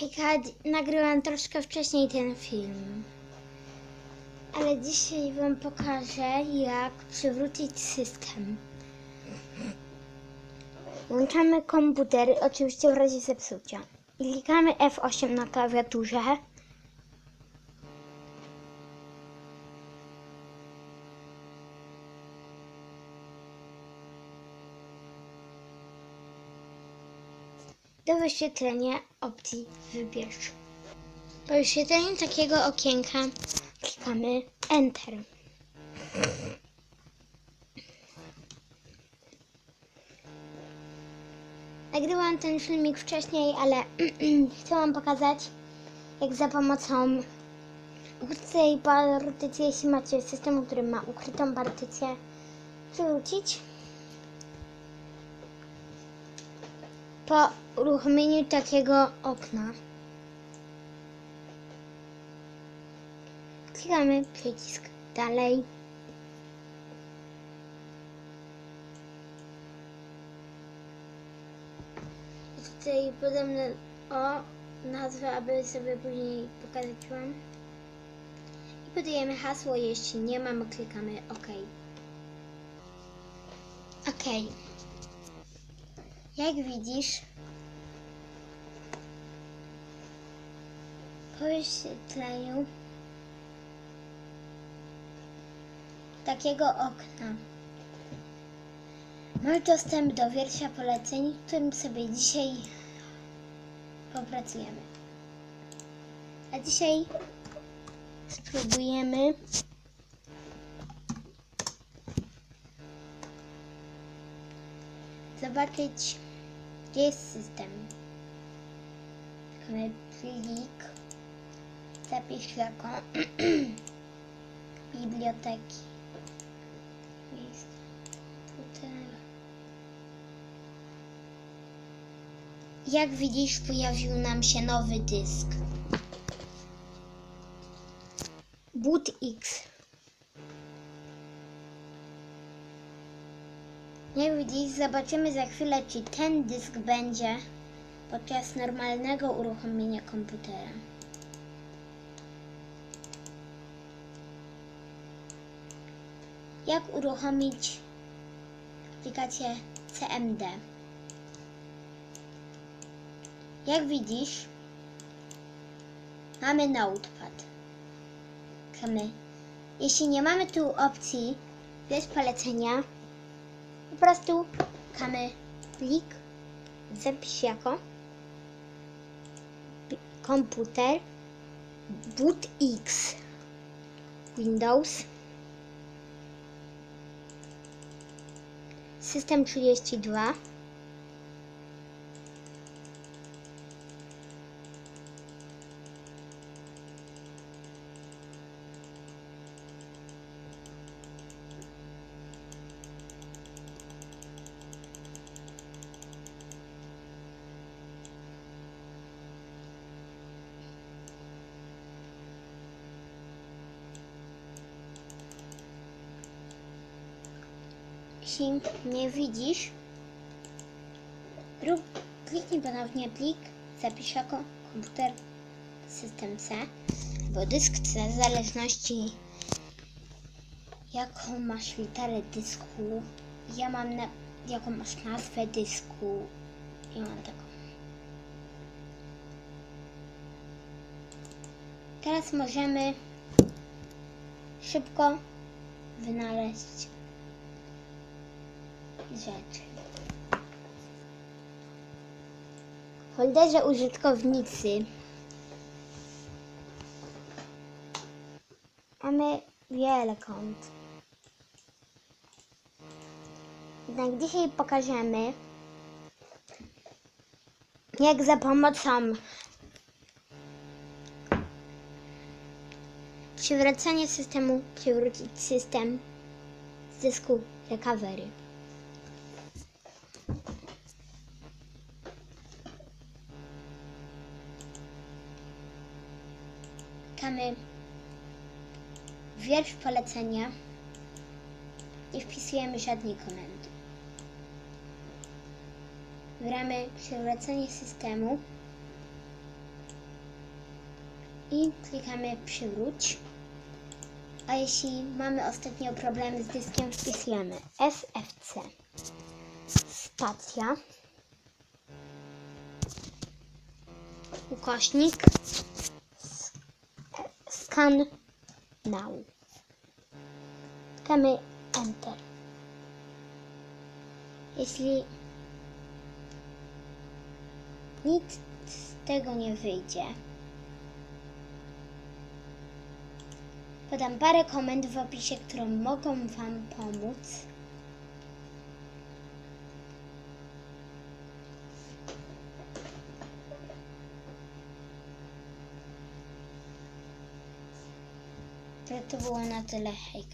Hejka, nagrywam troszkę wcześniej ten film. Ale dzisiaj Wam pokażę, jak przywrócić system. Włączamy komputer, oczywiście w razie zepsucia. I klikamy F8 na klawiaturze. Do wyświetlenia opcji wybierz. Po wyświetleniu takiego okienka klikamy Enter. Nagrywałam ten filmik wcześniej, ale chcę Wam pokazać, jak za pomocą ukrytej partycji, jeśli macie system, który ma ukrytą partycję, przywrócić. Po uruchomieniu takiego okna klikamy przycisk dalej. Tutaj podobno o nazwę, aby sobie później pokazać Wam. I podajemy hasło, jeśli nie mamy, klikamy OK. OK. Jak widzisz, po wyświetleniu takiego okna masz dostęp do wiersza poleceń, którym sobie dzisiaj popracujemy. A dzisiaj spróbujemy zobaczyć, jest system. Mamy plik, zapisz jako biblioteki. Miejsce. Tutaj. Jak widzisz, pojawił nam się nowy dysk. Boot X. Jak widzisz, zobaczymy za chwilę, czy ten dysk będzie podczas normalnego uruchomienia komputera. Jak uruchomić aplikację CMD? Jak widzisz, mamy Notepad. Klikamy. Jeśli nie mamy tu opcji bez polecenia, po prostu klikamy plik, zapisz jako komputer boot X Windows System 32 Jeśli nie widzisz, rób, kliknij ponownie plik, zapisz jako komputer system C, bo dysk C w zależności jaką masz literę dysku, ja mam na, jaką masz nazwę dysku, ja mam taką. Teraz możemy szybko wynaleźć rzeczy. W folderze użytkownicy mamy wiele kont. Jednak dzisiaj pokażemy, jak za pomocą przywracania systemu przywrócić system z dysku recovery. Klikamy wiersz polecenia i wpisujemy żadnej komendy. Wybieramy przywracanie systemu i klikamy przywróć. A jeśli mamy ostatnio problemy z dyskiem, wpisujemy sfc spacja ukośnik scan now. Klikamy enter. Jeśli nic z tego nie wyjdzie, podam parę komend w opisie, które mogą Wam pomóc. To było na tyle.